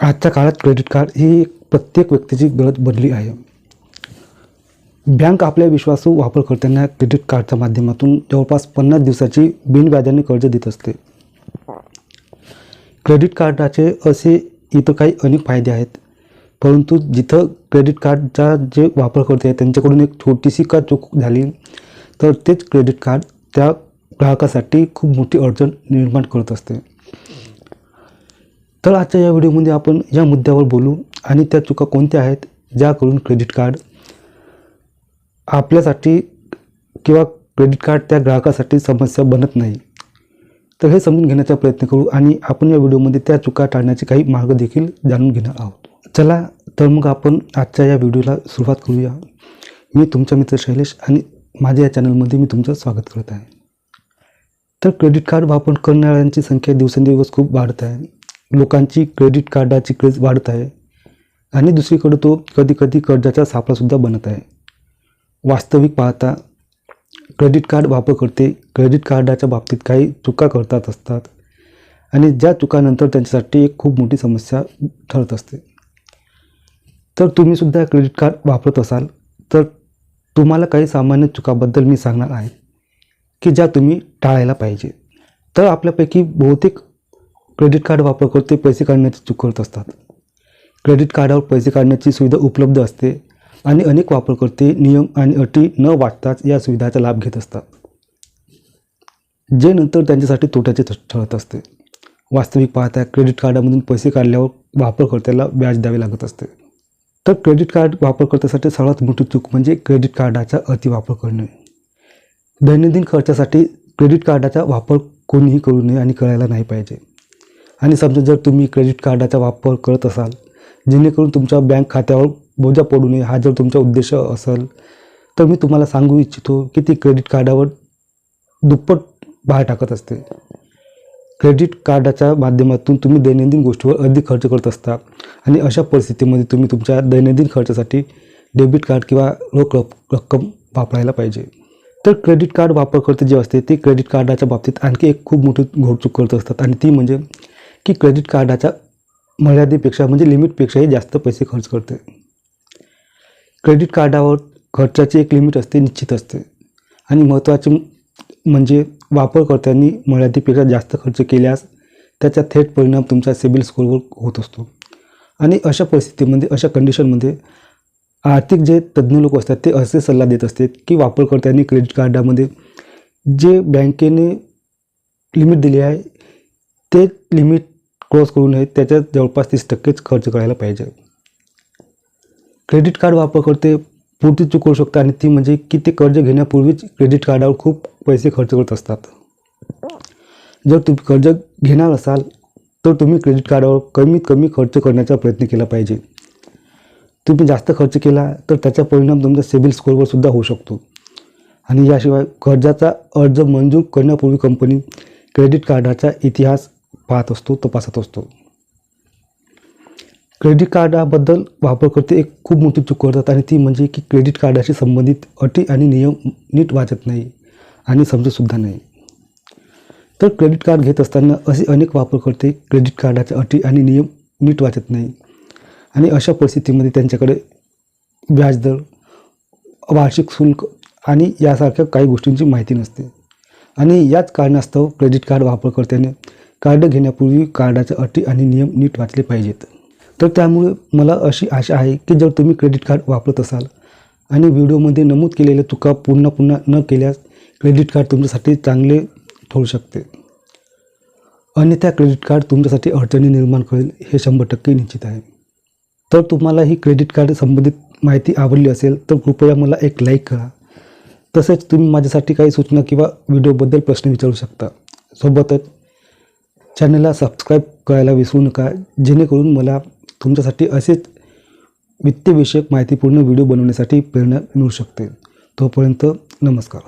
आजच्या काळात credit card ही प्रत्येक व्यक्तीची गरज बनली आहे. बँक आपल्या विश्वासू वापरकर्त्यांना क्रेडिट कार्डच्या माध्यमातून जवळपास पन्नास दिवसाची बिनव्याजाने कर्ज देत असते. क्रेडिट कार्डाचे असे इतर काही अनेक फायदे आहेत. परंतु जिथं क्रेडिट कार्डचा जे वापरकर्ते आहेत त्यांच्याकडून एक छोटीशी का चूक झाली तर तेच क्रेडिट कार्ड त्या ग्राहकासाठी खूप मोठी अडचण निर्माण करत असते. तर आजच्या या व्हिडिओमध्ये आपण या मुद्द्यावर बोलू आणि त्या चुका कोणत्या आहेत ज्या करून क्रेडिट कार्ड आपल्यासाठी किंवा क्रेडिट कार्ड त्या ग्राहकासाठी समस्या बनत नाही. तर हे समजून घेण्याचा प्रयत्न करू आणि आपण या व्हिडिओमध्ये त्या चुका टाळण्याचे काही मार्ग देखील जाणून घेणार आहोत. चला तर मग आपण आजच्या या व्हिडिओला सुरुवात करूया. मी तुमचा मित्र शैलेश आणि माझ्या या चॅनलमध्ये मी तुमचं स्वागत करत आहे. तर क्रेडिट कार्ड वापर करणाऱ्यांची संख्या दिवसेंदिवस खूप वाढत आहे. लोकांची क्रेडिट कार्डाची क्रेज वाढत आहे. आणि दुसरीकडे तो कधीकधी कर्जाचा सापळासुद्धा बनत आहे. वास्तविक पाहता क्रेडिट कार्ड वापरकर्ते क्रेडिट कार्डाच्या बाबतीत काही चुका करतात असतात. आणि ज्या चुकानंतर त्यांच्यासाठी एक खूप मोठी समस्या ठरत असते. तर तुम्हीसुद्धा क्रेडिट कार्ड वापरत असाल तर तुम्हाला काही सामान्य चुकाबद्दल मी सांगणार आहे की ज्या तुम्ही टाळायला पाहिजे. तर आपल्यापैकी बहुतेक क्रेडिट कार्ड वापरकर्ते पैसे काढण्याची चूक करत असतात. क्रेडिट कार्डावर पैसे काढण्याची सुविधा उपलब्ध असते आणि अनेक वापरकर्ते नियम आणि अटी न वाटताच या सुविधाचा लाभ घेत असतात. जे नंतर त्यांच्यासाठी तोट्याचे ठ- ठरत असते. वास्तविक पाहता क्रेडिट कार्डामधून पैसे काढल्यावर वापरकर्त्याला व्याज द्यावे लागत असते. तर क्रेडिट कार्ड वापरकर्त्यासाठी सर्वात मोठी चूक म्हणजे क्रेडिट कार्डाचा अतिवापर करणे. दैनंदिन खर्चासाठी क्रेडिट कार्डाचा वापर कोणीही करू नये आणि करायला नाही पाहिजे. आणि समजा जर तुम्ही क्रेडिट कार्डाचा वापर करत असाल जेणेकरून तुमच्या बँक खात्यावर बोजा पडू नये हा जर तुमचा उद्देश असेल तर मी तुम्हाला सांगू इच्छितो की ती क्रेडिट कार्डावर दुप्पट बाहेर टाकत असते. क्रेडिट कार्डाच्या माध्यमातून तुम्ही दैनंदिन गोष्टीवर अधिक खर्च करत असता आणि अशा परिस्थितीमध्ये तुम्ही तुमच्या दैनंदिन खर्चासाठी डेबिट कार्ड किंवा रोख रक्कम वापरायला पाहिजे. तर क्रेडिट कार्ड वापरकर्ते जे असते ते क्रेडिट कार्डाच्या बाबतीत आणखी एक खूप मोठी घोडचूक करत असतात आणि ती म्हणजे की क्रेडिट कार्डाच्या मर्यादेपेक्षा म्हणजे लिमिटपेक्षाही जास्त पैसे खर्च करते. क्रेडिट कार्डावर खर्चाची एक लिमिट असते निश्चित असते. आणि महत्त्वाचे म्हणजे वापरकर्त्यांनी मर्यादेपेक्षा जास्त खर्च केल्यास त्याचा थेट परिणाम तुमच्या सिबिल स्कोअरवर होत असतो. आणि अशा परिस्थितीमध्ये अशा कंडिशनमध्ये आर्थिक जे तज्ज्ञ लोक असतात ते असे सल्ला देत असतात की वापरकर्त्यांनी क्रेडिट कार्डामध्ये जे बँकेने लिमिट दिली आहे ते लिमिट क्रॉस करून नये त्याच्यात जवळपास तीस टक्केच खर्च करायला पाहिजे. क्रेडिट कार्ड वापरकर्ते पुढची चूक करू शकतात आणि ती म्हणजे की ते कर्ज घेण्यापूर्वीच क्रेडिट कार्डावर खूप पैसे खर्च करत असतात. जर तुम्ही कर्ज घेणार असाल तर तुम्ही क्रेडिट कार्डावर कमीत कमी खर्च करण्याचा प्रयत्न केला पाहिजे. तुम्ही जास्त खर्च केला तर त्याचा परिणाम तुमच्या सिबिल स्कोअरवर सुद्धा होऊ शकतो. आणि याशिवाय कर्जाचा अर्ज मंजूर करण्यापूर्वी कंपनी क्रेडिट कार्डाचा इतिहास पाहत असतो तपासत असतो. क्रेडिट कार्डाबद्दल वापरकर्ते एक खूप मोठी चूक करतात आणि ती म्हणजे की क्रेडिट कार्डाशी संबंधित अटी आणि नियम नीट वाचत नाही आणि समजतसुद्धा नाही. तर क्रेडिट कार्ड घेत असताना असे अनेक वापरकर्ते क्रेडिट कार्डाच्या अटी आणि नियम नीट वाचत नाही. आणि अशा परिस्थितीमध्ये त्यांच्याकडे व्याजदर वार्षिक शुल्क आणि यासारख्या काही गोष्टींची माहिती नसते. आणि याच कारणास्तव क्रेडिट कार्ड वापरकर्त्याने कार्ड घेण्यापूर्वी कार्डाच्या अटी आणि नियम नीट वाचले पाहिजेत. तर त्यामुळे मला अशी आशा आहे की जर तुम्ही क्रेडिट कार्ड वापरत असाल आणि व्हिडिओमध्ये नमूद केलेल्या चुका पुन्हा पुन्हा न केल्यास क्रेडिट कार्ड तुमच्यासाठी चांगले ठरू शकते. अन्यथा क्रेडिट कार्ड तुमच्यासाठी अडचणी निर्माण करेल हे शंभर टक्के निश्चित आहे. तर तुम्हाला ही क्रेडिट कार्ड संबंधित माहिती आवडली असेल तर कृपया मला एक लाईक करा. तसेच तुम्ही माझ्यासाठी काही सूचना किंवा व्हिडिओबद्दल प्रश्न विचारू शकता. सोबतच चॅनलला सबस्क्राईब करायला विसरू नका. जेणेकरून मला तुमच्यासाठी असेच वित्तविषयक माहितीपूर्ण व्हिडिओ बनवण्यासाठी प्रेरणा मिळू शकते. तोपर्यंत नमस्कार.